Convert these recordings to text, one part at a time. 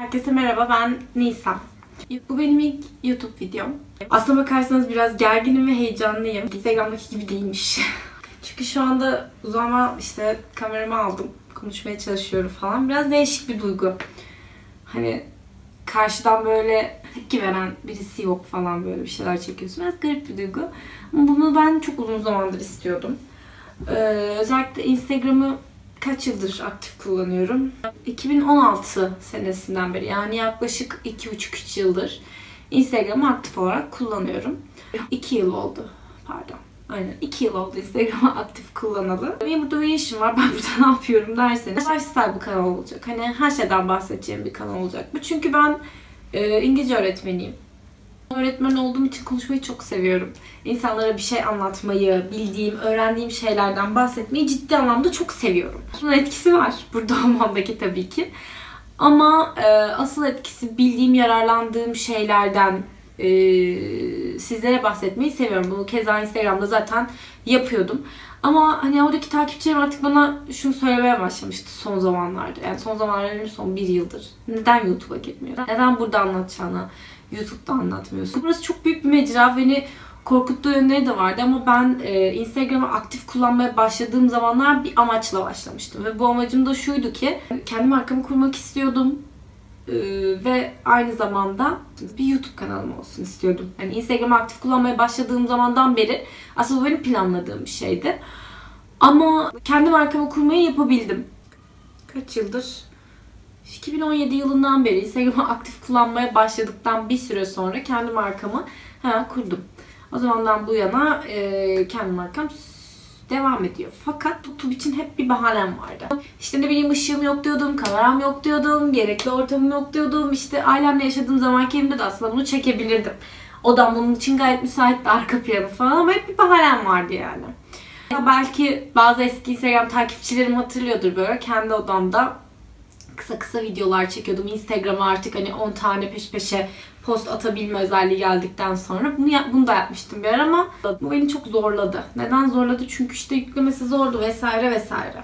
Herkese merhaba ben Nisan. Bu benim ilk YouTube videom. Aslına bakarsanız biraz gerginim ve heyecanlıyım. Instagram'daki gibi değilmiş. Çünkü şu anda uzama işte kameramı aldım. Konuşmaya çalışıyorum falan. Biraz değişik bir duygu. Hani karşıdan böyle tepki veren birisi yok falan böyle bir şeyler çekiyorsun. Biraz garip bir duygu. Ama bunu ben çok uzun zamandır istiyordum. Ee, özellikle Instagram'ı kaç yıldır aktif kullanıyorum? 2016 senesinden beri yani yaklaşık 2,5-3 yıldır Instagram'ı aktif olarak kullanıyorum. 2 yıl oldu. Pardon. Aynen 2 yıl oldu Instagram'ı aktif kullanalı. Benim burada bir işim var. Ben burada ne yapıyorum derseniz lifestyle bir kanal olacak. Hani her şeyden bahsedeceğim bir kanal olacak. Bu çünkü ben e, İngilizce öğretmeniyim. Öğretmen olduğum için konuşmayı çok seviyorum. İnsanlara bir şey anlatmayı, bildiğim, öğrendiğim şeylerden bahsetmeyi ciddi anlamda çok seviyorum. Bunun etkisi var burada olmamdaki tabii ki. Ama e, asıl etkisi bildiğim, yararlandığım şeylerden e, sizlere bahsetmeyi seviyorum. Bunu keza Instagram'da zaten yapıyordum. Ama hani oradaki takipçilerim artık bana şunu söylemeye başlamıştı son zamanlarda. Yani son zamanlarda son bir yıldır. Neden YouTube'a gitmiyor? Neden burada anlatacağını YouTube'da anlatmıyorsun? Burası çok büyük bir mecra. Beni korkuttuğu yönleri de vardı ama ben e, Instagram'ı aktif kullanmaya başladığım zamanlar bir amaçla başlamıştım. Ve bu amacım da şuydu ki kendi markamı kurmak istiyordum. Ee, ve aynı zamanda bir YouTube kanalım olsun istiyordum. Yani Instagram'ı aktif kullanmaya başladığım zamandan beri aslında bu benim planladığım bir şeydi. Ama kendi markamı kurmayı yapabildim. Kaç yıldır? 2017 yılından beri Instagram'ı aktif kullanmaya başladıktan bir süre sonra kendi markamı hemen kurdum. O zamandan bu yana e, kendi markam devam ediyor. Fakat YouTube için hep bir bahanem vardı. İşte ne bileyim ışığım yok diyordum, kameram yok diyordum, gerekli ortamım yok diyordum. İşte ailemle yaşadığım zaman kendimde de aslında bunu çekebilirdim. Odam bunun için gayet müsaitti, arka planı falan ama hep bir bahanem vardı yani. Ya belki bazı eski Instagram takipçilerim hatırlıyordur böyle kendi odamda kısa kısa videolar çekiyordum. Instagram'a artık hani 10 tane peş peşe post atabilme özelliği geldikten sonra bunu, bunu da yapmıştım bir ara ama bu beni çok zorladı. Neden zorladı? Çünkü işte yüklemesi zordu vesaire vesaire.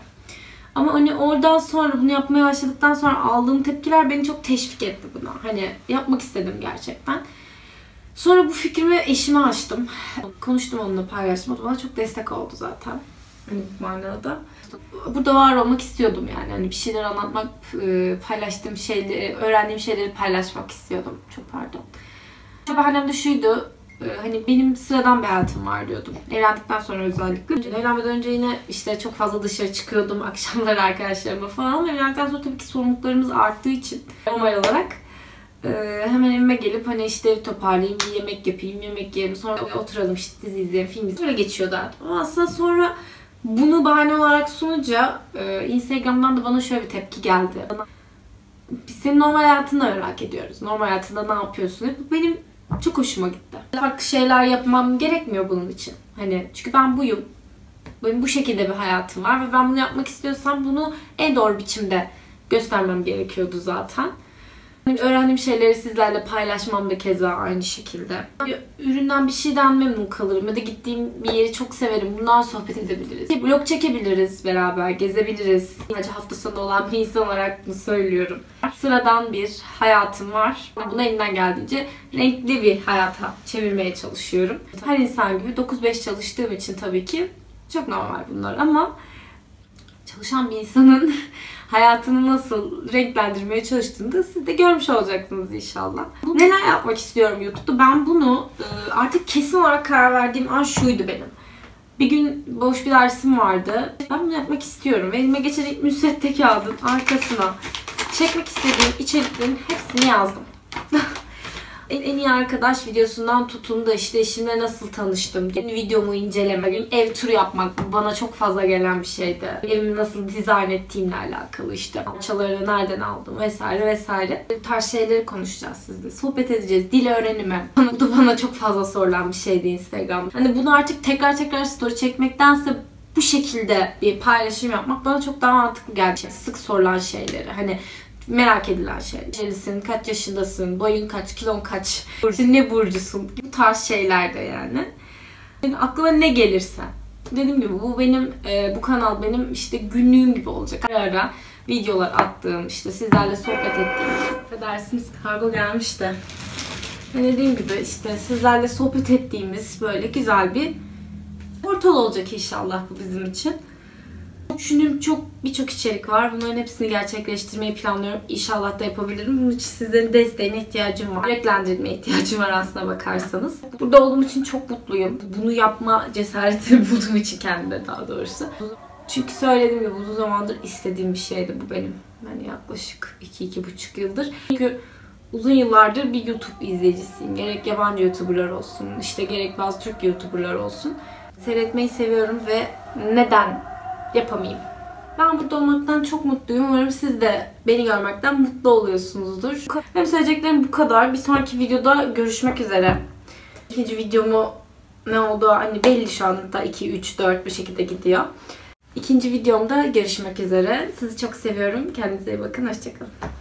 Ama hani oradan sonra bunu yapmaya başladıktan sonra aldığım tepkiler beni çok teşvik etti buna. Hani yapmak istedim gerçekten. Sonra bu fikrimi eşime açtım. Konuştum onunla paylaştım. O bana çok destek oldu zaten. Bu manada. Burada var olmak istiyordum yani. Hani bir şeyler anlatmak, paylaştığım şeyleri, öğrendiğim şeyleri paylaşmak istiyordum. Çok pardon. Bahanem de şuydu. Hani benim sıradan bir hayatım var diyordum. Evlendikten sonra özellikle. Evlenmeden önce yine işte çok fazla dışarı çıkıyordum akşamları arkadaşlarıma falan. Evlendikten sonra tabii ki sorumluluklarımız arttığı için normal olarak hemen evime gelip hani işte evi toparlayayım, bir yemek yapayım, yemek yiyelim. Sonra oturalım işte dizi izleyelim, film izleyelim. Böyle geçiyordu Ama aslında sonra bunu bahane olarak sununca e, Instagram'dan da bana şöyle bir tepki geldi. Biz senin normal hayatını merak ediyoruz. Normal hayatında ne yapıyorsun? Bu benim çok hoşuma gitti. Farklı şeyler yapmam gerekmiyor bunun için. Hani çünkü ben buyum. Benim bu şekilde bir hayatım var ve ben bunu yapmak istiyorsam bunu en doğru biçimde göstermem gerekiyordu zaten. Öğrendiğim şeyleri sizlerle paylaşmam da keza aynı şekilde. Üründen bir şeyden memnun kalırım ya da gittiğim bir yeri çok severim. Bundan sohbet edebiliriz. Blog çekebiliriz beraber, gezebiliriz. Sadece hafta sonu olan bir insan olarak bunu söylüyorum. Sıradan bir hayatım var. Bunu elinden geldiğince renkli bir hayata çevirmeye çalışıyorum. Her insan gibi 9-5 çalıştığım için tabii ki çok normal bunlar ama çalışan bir insanın hayatını nasıl renklendirmeye çalıştığını da siz de görmüş olacaksınız inşallah. Neler yapmak istiyorum YouTube'da? Ben bunu e, artık kesin olarak karar verdiğim an şuydu benim. Bir gün boş bir dersim vardı. Ben bunu yapmak istiyorum. Elime geçen ilk müsvedde kağıdın arkasına çekmek istediğim içeriklerin hepsini yazdım. En, iyi arkadaş videosundan tutun da işte eşimle nasıl tanıştım, videomu incelemek, ev turu yapmak bana çok fazla gelen bir şeydi. Evimi nasıl dizayn ettiğimle alakalı işte. Çalarını nereden aldım vesaire vesaire. Bu tarz şeyleri konuşacağız sizle. Sohbet edeceğiz. Dil öğrenimi. Bu da bana çok fazla sorulan bir şeydi Instagram. Hani bunu artık tekrar tekrar story çekmektense bu şekilde bir paylaşım yapmak bana çok daha mantıklı geldi. Sık sorulan şeyleri. Hani merak edilen şey. Nerelisin, kaç yaşındasın, boyun kaç, kilon kaç, ne burcusun, bu tarz şeylerde yani. yani aklıma ne gelirse. Dediğim gibi bu benim, e, bu kanal benim işte günlüğüm gibi olacak. Ara ara videolar attığım, işte sizlerle sohbet ettiğimiz, affedersiniz kargo gelmişti. Dediğim gibi işte sizlerle sohbet ettiğimiz böyle güzel bir portal olacak inşallah bu bizim için. Düşündüğüm çok birçok içerik var. Bunların hepsini gerçekleştirmeyi planlıyorum. İnşallah da yapabilirim. Bunun için sizlerin desteğine ihtiyacım var. Renklendirmeye ihtiyacım var aslına bakarsanız. Burada olduğum için çok mutluyum. Bunu yapma cesaretini bulduğum için kendime daha doğrusu. Çünkü söylediğim gibi uzun zamandır istediğim bir şeydi bu benim. Yani yaklaşık 2-2,5 yıldır. Çünkü uzun yıllardır bir YouTube izleyicisiyim. Gerek yabancı YouTuber'lar olsun, işte gerek bazı Türk YouTuber'lar olsun. Seyretmeyi seviyorum ve neden yapamayayım? Ben burada olmaktan çok mutluyum. Umarım siz de beni görmekten mutlu oluyorsunuzdur. Benim söyleyeceklerim bu kadar. Bir sonraki videoda görüşmek üzere. İkinci videomu ne oldu hani belli şu anda 2, 3, 4 bir şekilde gidiyor. İkinci videomda görüşmek üzere. Sizi çok seviyorum. Kendinize iyi bakın. Hoşçakalın.